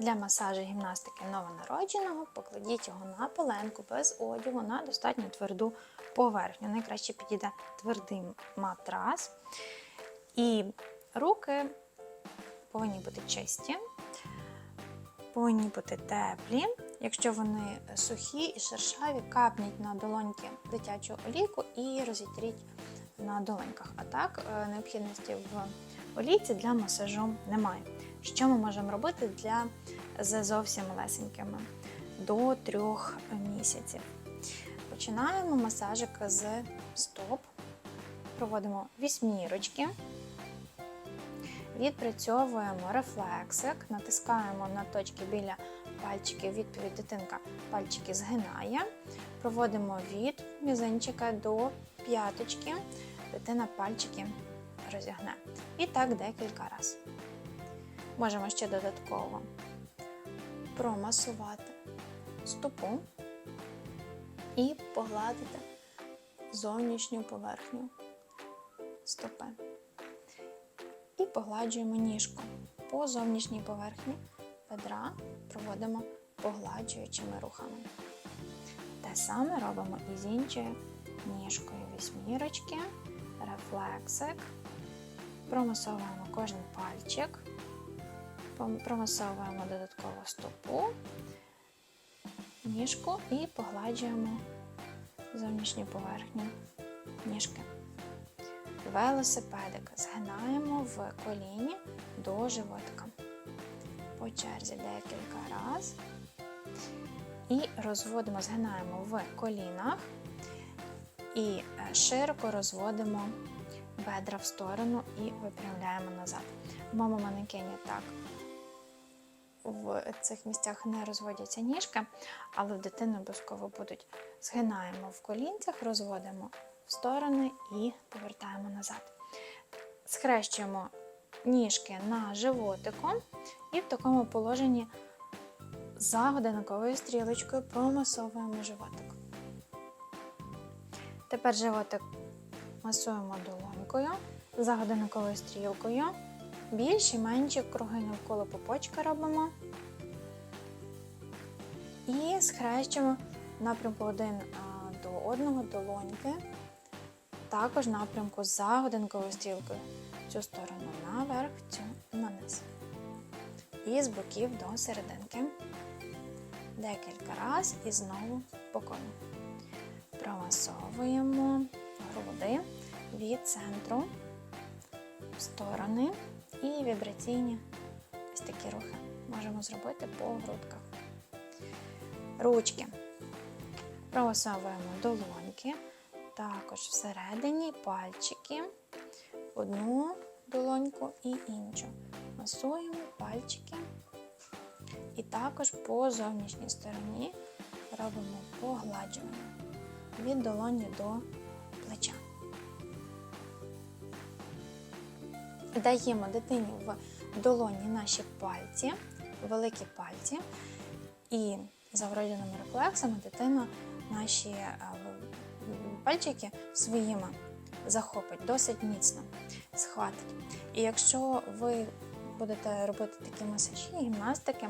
Для масажу гімнастики новонародженого покладіть його на поленку без одягу на достатньо тверду поверхню. Найкраще підійде твердий матрас. І руки повинні бути чисті, повинні бути теплі. Якщо вони сухі і шершаві, капніть на долоньки дитячу олійку і розітріть на долоньках. А так, е, необхідності в олійці для масажу немає. Що ми можемо робити для з зовсім малесенькими до трьох місяців? Починаємо масажик з стоп, проводимо вісьмірочки, відпрацьовуємо рефлексик, натискаємо на точки біля пальчиків, відповідь дитинка пальчики згинає, проводимо від мізинчика до п'яточки, дитина пальчики розігне. І так декілька разів. Можемо ще додатково. Промасувати стопу і погладити зовнішню поверхню стопи. І погладжуємо ніжку. По зовнішній поверхні бедра проводимо погладжуючими рухами. Те саме робимо і з іншою ніжкою. Вісьмірочки, рефлексик, промасовуємо кожен пальчик, промасовуємо додатково стопу, ніжку і погладжуємо зовнішню поверхню ніжки. Велосипедик згинаємо в коліні до животика. По черзі декілька разів. І розводимо, згинаємо в колінах і е, широко розводимо бедра в сторону і випрямляємо назад. В моєму манекені так в цих місцях не розводяться ніжки, але в дитини обов'язково будуть згинаємо в колінцях, розводимо в сторони і повертаємо назад. Схрещуємо ніжки на животику і в такому положенні за годинниковою стрілочкою промасовуємо животик. Тепер животик масуємо долонькою за годинниковою стрілкою. Більші менші круги навколо попочка робимо. І схрещуємо напрямку один до одного долоньки. Також напрямку за годинковою стрілкою. Цю сторону наверх, цю наниз. І з боків до серединки. Декілька разів і знову по колу. Промасовуємо груди від центру в сторони і вібраційні ось такі рухи можемо зробити по грудках. Ручки. Промасовуємо долоньки, також всередині пальчики, одну долоньку і іншу. Масуємо пальчики. І також по зовнішній стороні робимо погладжування від долоні до плеча. Даємо дитині в долоні наші пальці, великі пальці, і за вродженими рефлексами дитина наші е, пальчики своїми захопить досить міцно, схватить. І якщо ви будете робити такі масажі, гімнастики,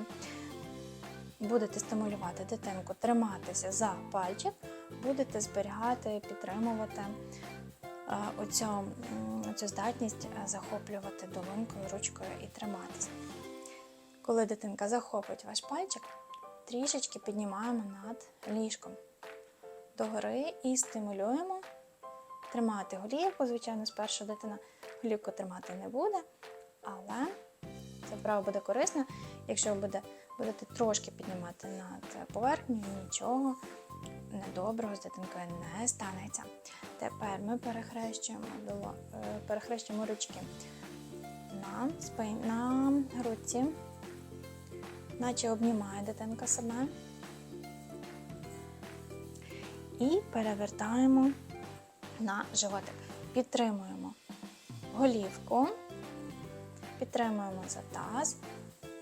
будете стимулювати дитинку триматися за пальчик, будете зберігати, підтримувати оцю, оцю здатність е, захоплювати долонькою, ручкою і триматися. Коли дитинка захопить ваш пальчик, трішечки піднімаємо над ліжком догори і стимулюємо тримати голівку. Звичайно, спершу дитина голівку тримати не буде, але це вправо буде корисно, якщо ви буде, будете трошки піднімати над поверхнею, нічого недоброго з дитинкою не станеться. Тепер ми перехрещуємо, доло, е, перехрещуємо ручки на, спин, на грудці, наче обнімає дитинка себе. І перевертаємо на животик. Підтримуємо голівку. Підтримуємо за таз,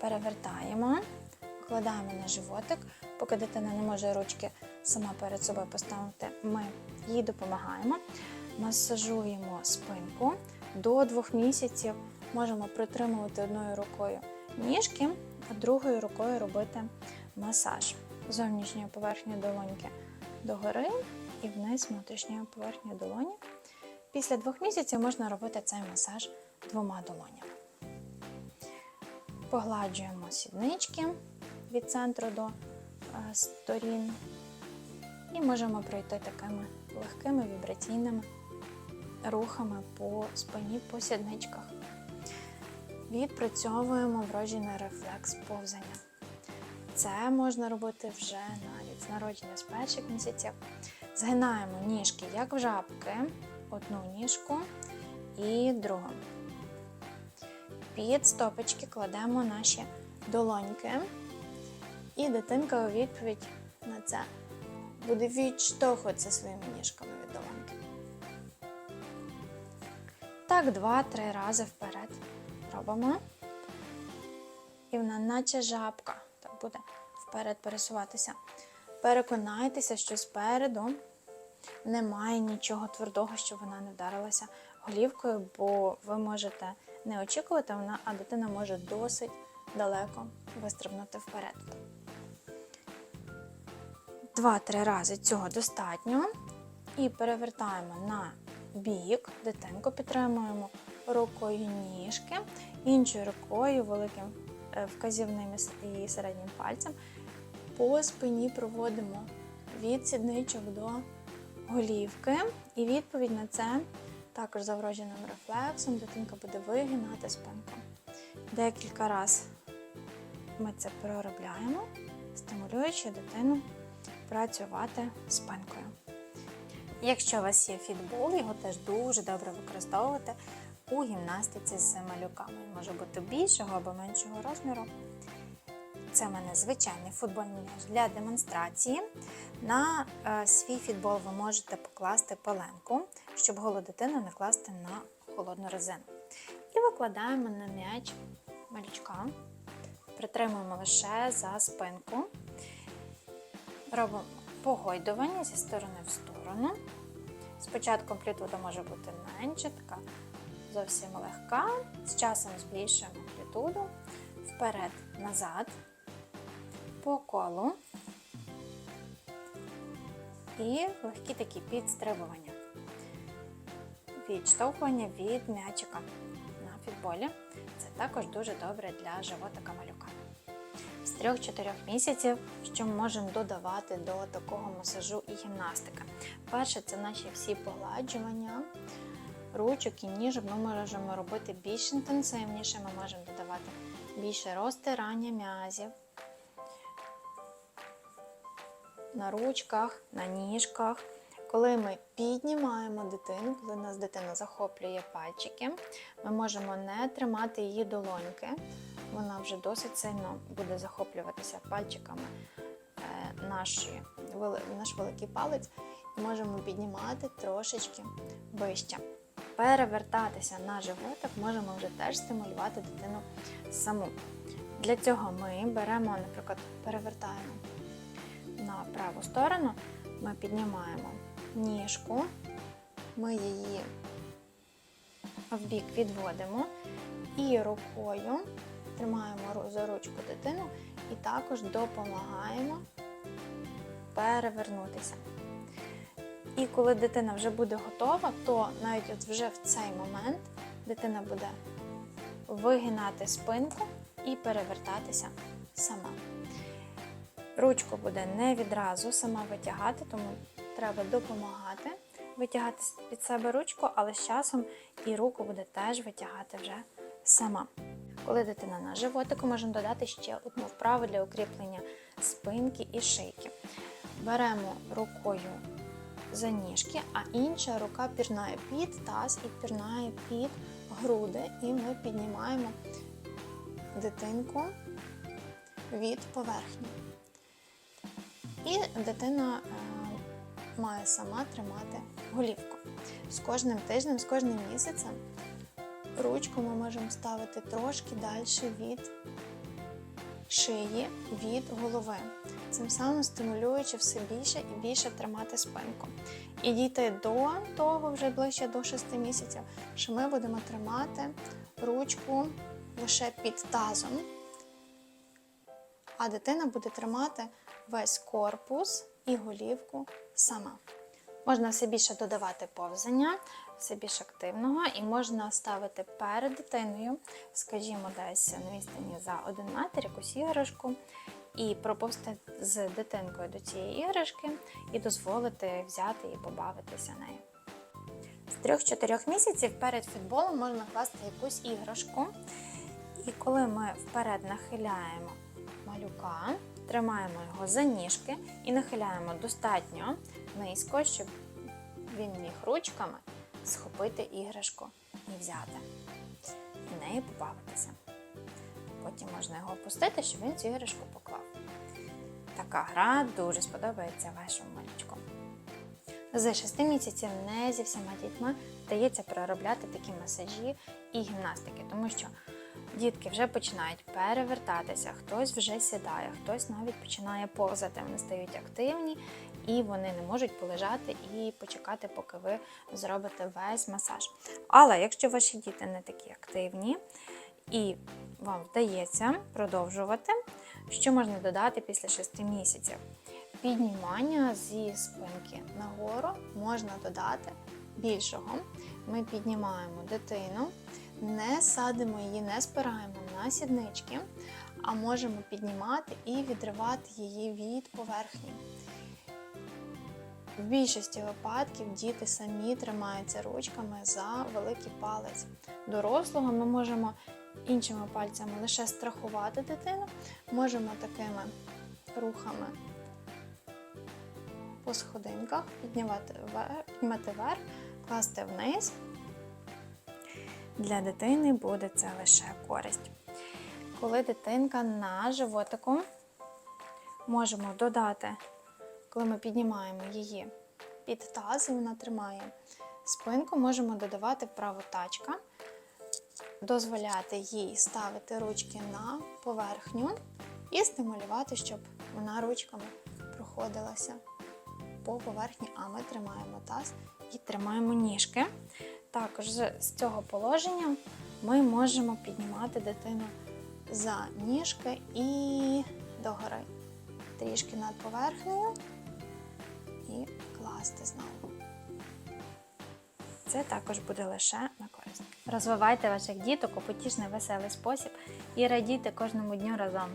перевертаємо, вкладаємо на животик. Поки дитина не може ручки сама перед собою поставити, ми їй допомагаємо. Масажуємо спинку. До двох місяців можемо притримувати одною рукою ніжки, а другою рукою робити масаж зовнішньої поверхні долоньки догори і вниз внутрішньої поверхні долоні. Після двох місяців можна робити цей масаж двома долонями. Погладжуємо сіднички від центру до сторін і можемо пройти такими легкими вібраційними рухами по спині, по сідничках. Відпрацьовуємо вроджений рефлекс повзання. Це можна робити вже навіть з народження з перших місяців. Згинаємо ніжки, як в жабки, одну ніжку і другу. Під стопочки кладемо наші долоньки, і дитинка у відповідь на це буде відштовхуватися своїми ніжками від долоньки. Так, два-три рази вперед робимо. І вона, наче жабка, так буде вперед пересуватися. Переконайтеся, що спереду немає нічого твердого, щоб вона не вдарилася голівкою, бо ви можете не очікувати, вона, а дитина може досить далеко вистрибнути вперед. Два-три рази цього достатньо. І перевертаємо на бік, дитинку підтримуємо рукою ніжки, іншою рукою, великим е, вказівним і середнім пальцем по спині проводимо від сідничок до голівки. І відповідь на це також за вродженим рефлексом дитинка буде вигинати спинку. Декілька разів ми це проробляємо, стимулюючи дитину працювати спинкою. Якщо у вас є фітбол, його теж дуже добре використовувати у гімнастиці з малюками. Він може бути більшого або меншого розміру. Це в мене звичайний футбольний м'яч для демонстрації. На е, свій фітбол ви можете покласти пеленку, щоб голу дитину не класти на холодну резину. І викладаємо на м'яч малючка, притримуємо лише за спинку. Робимо погойдування зі сторони в сторону. Спочатку амплітуда може бути менша, така зовсім легка. З часом збільшуємо амплітуду. Вперед, назад, по колу. І легкі такі підстрибування. Відштовхування від м'ячика на фітболі. Це також дуже добре для животика малюка. З 3-4 місяців, що ми можемо додавати до такого масажу і гімнастики. Перше, це наші всі погладжування ручок і ніжок. Ми можемо робити більш інтенсивніше, ми можемо додавати більше розтирання м'язів на ручках, на ніжках. Коли ми піднімаємо дитину, коли нас дитина захоплює пальчики, ми можемо не тримати її долоньки. Вона вже досить сильно буде захоплюватися пальчиками е, наші, наш великий палець можемо піднімати трошечки вище. Перевертатися на животик можемо вже теж стимулювати дитину саму. Для цього ми беремо, наприклад, перевертаємо на праву сторону, ми піднімаємо ніжку, ми її в бік відводимо і рукою тримаємо за ручку дитину і також допомагаємо перевернутися. І коли дитина вже буде готова, то навіть от вже в цей момент дитина буде вигинати спинку і перевертатися сама. Ручку буде не відразу сама витягати, тому треба допомагати витягати під себе ручку, але з часом і руку буде теж витягати вже сама. Коли дитина на животику, можемо додати ще одну вправу для укріплення спинки і шийки. Беремо рукою за ніжки, а інша рука пірнає під таз і пірнає під груди, і ми піднімаємо дитинку від поверхні. І дитина е, має сама тримати голівку. З кожним тижнем, з кожним місяцем ручку ми можемо ставити трошки далі від шиї, від голови. Цим самим стимулюючи все більше і більше тримати спинку. І дійти до того, вже ближче до 6 місяців, що ми будемо тримати ручку лише під тазом, а дитина буде тримати весь корпус і голівку сама. Можна все більше додавати повзання, все більш активного, і можна ставити перед дитиною, скажімо, десь на відстані за один метр якусь іграшку, і проповзти з дитинкою до цієї іграшки і дозволити взяти і побавитися нею. З 3-4 місяців перед футболом можна класти якусь іграшку. І коли ми вперед нахиляємо малюка, тримаємо його за ніжки і нахиляємо достатньо низько, щоб він міг ручками схопити іграшку і взяти, і нею побавитися. Потім можна його опустити, щоб він цю іграшку поклав. Така гра дуже сподобається вашому малючку. З 6 місяців не зі всіма дітьми вдається проробляти такі масажі і гімнастики, тому що дітки вже починають перевертатися, хтось вже сідає, хтось навіть починає повзати. Вони стають активні і вони не можуть полежати і почекати, поки ви зробите весь масаж. Але якщо ваші діти не такі активні і вам вдається продовжувати, що можна додати після 6 місяців? Піднімання зі спинки нагору можна додати більшого. Ми піднімаємо дитину, не садимо її, не спираємо на сіднички, а можемо піднімати і відривати її від поверхні. В більшості випадків діти самі тримаються ручками за великий палець. Дорослого ми можемо іншими пальцями лише страхувати дитину, можемо такими рухами по сходинках, піднімати вверх, класти вниз. Для дитини буде це лише користь. Коли дитинка на животику, можемо додати, коли ми піднімаємо її під таз, і вона тримає спинку, можемо додавати вправо тачка, дозволяти їй ставити ручки на поверхню і стимулювати, щоб вона ручками проходилася по поверхні, а ми тримаємо таз і тримаємо ніжки. Також з цього положення ми можемо піднімати дитину за ніжки і догори. Трішки над поверхнею і класти знову. Це також буде лише на користь. Розвивайте ваших діток у потішний веселий спосіб і радійте кожному дню разом.